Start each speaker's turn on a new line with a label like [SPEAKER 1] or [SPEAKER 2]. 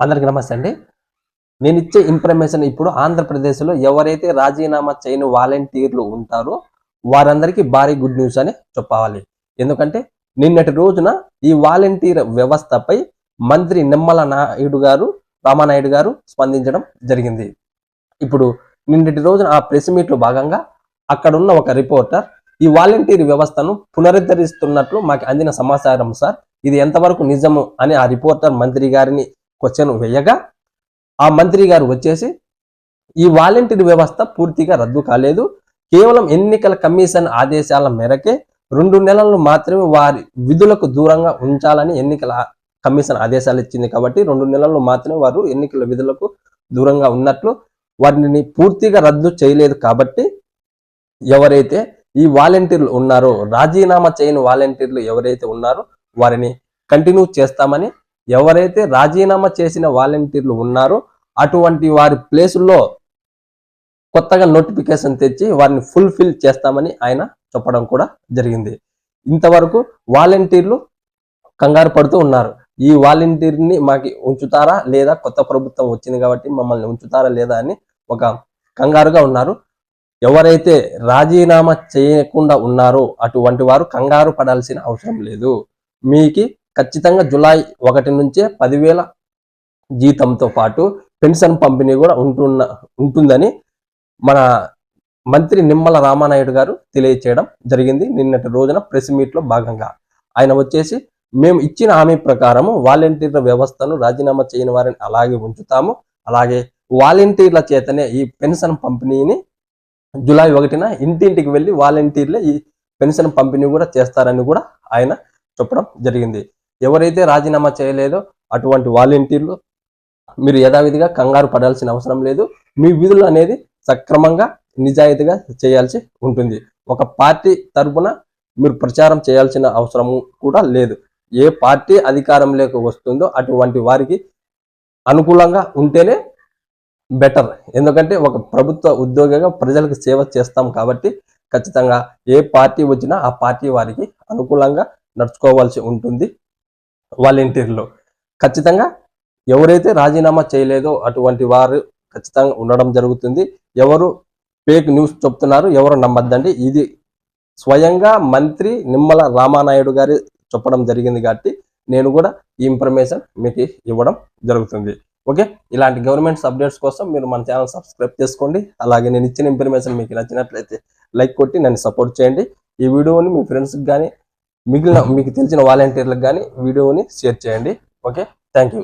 [SPEAKER 1] అందరికి నమస్తే అండి. నేను ఇచ్చే ఇన్ఫర్మేషన్ ఇప్పుడు ఆంధ్రప్రదేశ్లో ఎవరైతే రాజీనామా చేయని వాలంటీర్లు ఉంటారో వారందరికీ భారీ గుడ్ న్యూస్ అని చెప్పాలి. ఎందుకంటే నిన్నటి రోజున ఈ వాలంటీర్ వ్యవస్థపై మంత్రి నిమ్మల నాయుడు గారు రామానాయుడు గారు స్పందించడం జరిగింది. ఇప్పుడు నిన్నటి రోజున ఆ ప్రెస్ మీట్లో భాగంగా అక్కడున్న ఒక రిపోర్టర్ ఈ వాలంటీర్ వ్యవస్థను పునరుద్ధరిస్తున్నట్లు మాకు అందిన సమాచారం సార్ ఇది ఎంతవరకు నిజము? అని ఆ రిపోర్టర్ మంత్రి గారిని క్వశ్చన్ వేయగా ఆ మంత్రి గారు వచ్చేసి ఈ వాలంటీర్ వ్యవస్థ పూర్తిగా రద్దు కాలేదు. కేవలం ఎన్నికల కమిషన్ ఆదేశాల మేరకే రెండు నెలలు మాత్రమే వారి విధులకు దూరంగా ఉంచాలని ఎన్నికల కమిషన్ ఆదేశాలు ఇచ్చింది కాబట్టి రెండు నెలలు మాత్రమే వారు ఎన్నికల విధులకు దూరంగా ఉన్నట్లు వారిని పూర్తిగా రద్దు చేయలేదు కాబట్టి ఎవరైతే ఈ వాలంటీర్లు ఉన్నారో రాజీనామా చేయని వాలంటీర్లు ఎవరైతే ఉన్నారో వారిని కంటిన్యూ చేస్తామని ఎవరైతే రాజీనామా చేసిన వాలంటీర్లు ఉన్నారో అటువంటి వారి ప్లేసుల్లో కొత్తగా నోటిఫికేషన్ తెచ్చి వారిని ఫుల్ఫిల్ చేస్తామని ఆయన చెప్పడం కూడా జరిగింది. ఇంతవరకు వాలంటీర్లు కంగారు పడుతూ ఉన్నారు. ఈ వాలంటీర్ని మాకు ఉంచుతారా లేదా? కొత్త ప్రభుత్వం వచ్చింది కాబట్టి మమ్మల్ని ఉంచుతారా లేదా అని ఒక కంగారుగా ఉన్నారు. ఎవరైతే రాజీనామా చేయకుండా ఉన్నారో అటువంటి వారు కంగారు పడాల్సిన అవసరం లేదు. మీకు ఖచ్చితంగా జులై ఒకటి నుంచే పదివేల జీతంతో పాటు పెన్షన్ పంపిణీ కూడా ఉంటున్న ఉంటుందని మన మంత్రి నిమ్మల రామానాయుడు గారు తెలియచేయడం జరిగింది. నిన్నటి రోజున ప్రెస్ మీట్లో భాగంగా ఆయన వచ్చేసి మేము ఇచ్చిన హామీ ప్రకారము వాలంటీర్ల వ్యవస్థను రాజీనామా చేయని వారిని అలాగే ఉంచుతాము. అలాగే వాలంటీర్ల చేతనే ఈ పెన్షన్ పంపిణీని జూలై ఒకటిన ఇంటింటికి వెళ్ళి వాలంటీర్లే ఈ పెన్షన్ పంపిణీ కూడా చేస్తారని కూడా ఆయన చెప్పడం జరిగింది. ఎవరైతే రాజీనామా చేయలేదో అటువంటి వాలంటీర్లు మీరు యథావిధిగా కంగారు పడాల్సిన అవసరం లేదు. మీ విధులు అనేది సక్రమంగా నిజాయితీగా చేయాల్సి ఉంటుంది. ఒక పార్టీ తరపున మీరు ప్రచారం చేయాల్సిన అవసరం కూడా లేదు. ఏ పార్టీ అధికారంలోకి వస్తుందో అటువంటి వారికి అనుకూలంగా ఉంటేనే బెటర్. ఎందుకంటే ఒక ప్రభుత్వ ఉద్యోగిగా ప్రజలకు సేవ చేస్తాం కాబట్టి ఖచ్చితంగా ఏ పార్టీ వచ్చినా ఆ పార్టీ వారికి అనుకూలంగా నడుచుకోవాల్సి ఉంటుంది. వాలంటీర్లు. ఖచ్చితంగా ఎవరైతే రాజీనామా చేయలేదో అటువంటి వారు ఖచ్చితంగా ఉండడం జరుగుతుంది. ఎవరు ఫేక్ న్యూస్ చెప్తున్నారు ఎవరు నమ్మద్దండి. ఇది స్వయంగా మంత్రి నిమ్మల రామానాయుడు గారి చెప్పడం జరిగింది కాబట్టి నేను కూడా ఈ ఇన్ఫర్మేషన్ మీకు ఇవ్వడం జరుగుతుంది. ఓకే? ఇలాంటి గవర్నమెంట్స్ అప్డేట్స్ కోసం మీరు మన ఛానల్ సబ్స్క్రైబ్ చేసుకోండి. అలాగే నేను ఇచ్చిన ఇన్ఫర్మేషన్ మీకు నచ్చినట్లయితే లైక్ కొట్టి నన్ను సపోర్ట్ చేయండి. ఈ వీడియోని మీ ఫ్రెండ్స్కి కానీ మిగిలిన మీకు తెలిసిన వాలంటీర్లకు కానీ వీడియోని షేర్ చేయండి. Okay thank you